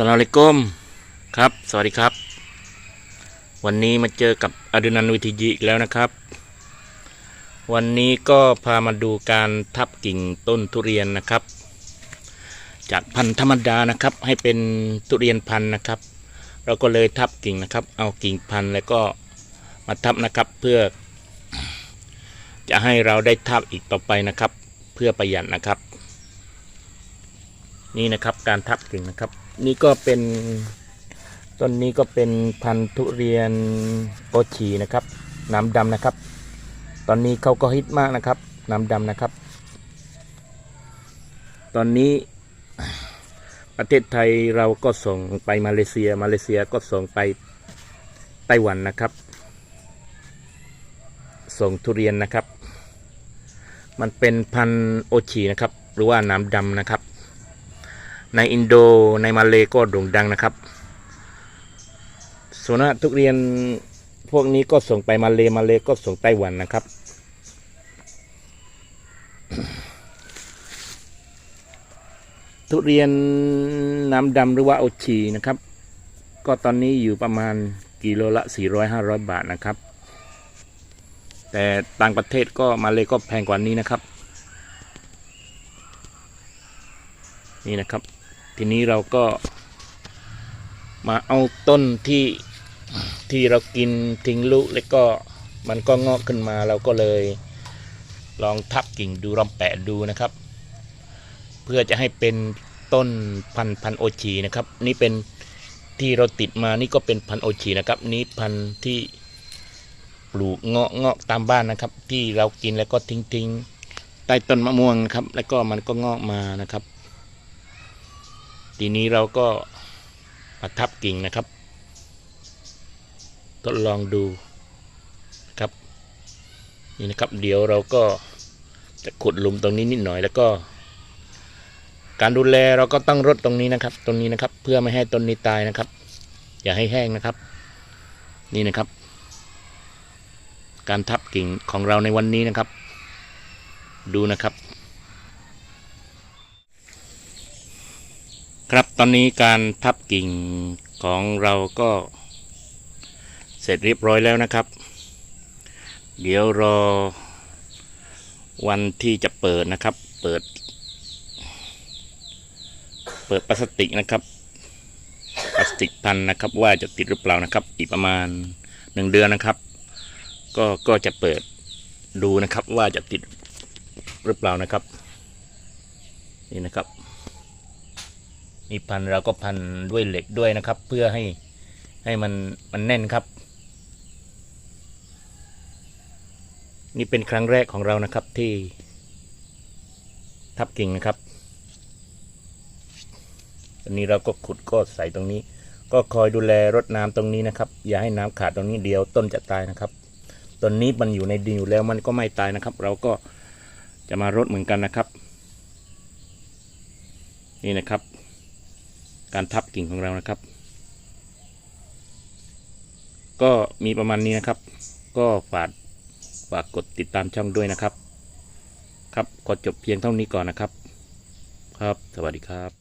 สลามอะลัยกุมครับ สวัสดีครับ วันนี้มาเจอกับอดุนันวิทยีอีกแล้วนะครับ วันนี้ก็พามาดูการทับกิ่งต้นทุเรียนนะครับ จากพันธุ์ธรรมดานะครับ ให้เป็นทุเรียนพันธุ์นะครับ เราก็เลยทับกิ่งนะครับ เอากิ่งพันธุ์แล้วก็มาทับนะครับเพื่อ จะให้เราได้ทับอีกต่อไปนะครับ เพื่อประหยัดนะครับ นี่นะครับการทับกิ่งนะครับ นี่ก็เป็นต้นนี้ก็เป็นพันธุ์ทุเรียนโอชีนะครับ น้ำดำนะครับ ตอนนี้เขาก็ฮิตมากนะครับ น้ำดำนะครับ ตอนนี้ประเทศไทยเราก็ส่งไปมาเลเซีย มาเลเซียก็ส่งไปไต้หวันนะครับ ส่งทุเรียนนะครับ มันเป็นพันธุ์โอชีนะครับ หรือว่าน้ำดำนะครับ ในอินโดในมาเลก็โด่งดังนะครับ ส่วนทุเรียนพวกนี้ก็ส่งไปมาเลมาเลก็ส่งไต้หวันนะครับ ทุเรียนน้ำดำหรือว่าโอชีนะครับ ก็ตอนนี้อยู่ประมาณกิโลละ 400-500 บาทนะครับ แต่ต่างประเทศก็มาเลก็แพงกว่านี้นะครับ นี่นะครับ ทีนี้เราก็มาเอาต้นที่ที่เรากินทิ้งลูแล้วก็มันก็งอกขึ้นมาเราก็เลย ลองทับกิ่งดูลองแปะดูนะครับ เพื่อจะให้เป็นต้นพันพันโอชีนะครับ นี่เป็นที่เราติดมานี่ก็เป็นพันโอชีนะครับ นี่พันที่ปลูกเงาะเงาะตามบ้านนะครับ ที่เรากินแล้วก็ทิ้งทิ้งใต้ต้นมะม่วงนะครับ แล้วก็มันก็งอกมานะครับ ทีนี้เราก็มาทับกิ่งนะครับ ทดลองดูนะครับนี่นะครับ เดี๋ยวเราก็จะขุดหลุมตรงนี้นิดหน่อยแล้วก็ การดูแลเราก็ต้องรดตรงนี้นะครับ ตรงนี้นะครับ เพื่อไม่ให้ต้นนี้ตายนะครับ อย่าให้แห้งนะครับ นี่นะครับ การทับกิ่งของเราในวันนี้นะครับ ดูนะครับ ครับ ตอนนี้การทับกิ่งของเราก็เสร็จเรียบร้อยแล้วนะครับ เดี๋ยวรอวันที่จะเปิดนะครับ เปิด เปิดพลาสติกนะครับพลาสติกพันนะครับ ว่าจะติดหรือเปล่านะครับ อีกประมาณหนึ่งเดือนนะครับ ก็ก็จะเปิดดูนะครับว่าจะติดหรือเปล่านะครับ นี่นะครับ นี่พันเราก็พันด้วยเหล็กด้วยนะครับ เพื่อให้ให้มันมันแน่นครับ นี่เป็นครั้งแรกของเรานะครับที่ทับกิ่งนะครับตอนนี้เราก็ขุดก็ใส่ตรงนี้ ก็คอยดูแลรดน้ำตรงนี้นะครับ อย่าให้น้ำขาดตรงนี้เดียวต้นจะตายนะครับต้นนี้มันอยู่ในดินอยู่แล้วมันก็ไม่ตายนะครับ เราก็จะมารดเหมือนกันนะครับ นี่นะครับ การทับกิ่งของเรานะครับ ก็มีประมาณนี้นะครับ ก็ฝากฝากกดติดตามช่องด้วยนะครับ ครับขอจบเพียงเท่านี้ก่อนนะครับ ครับ สวัสดีครับ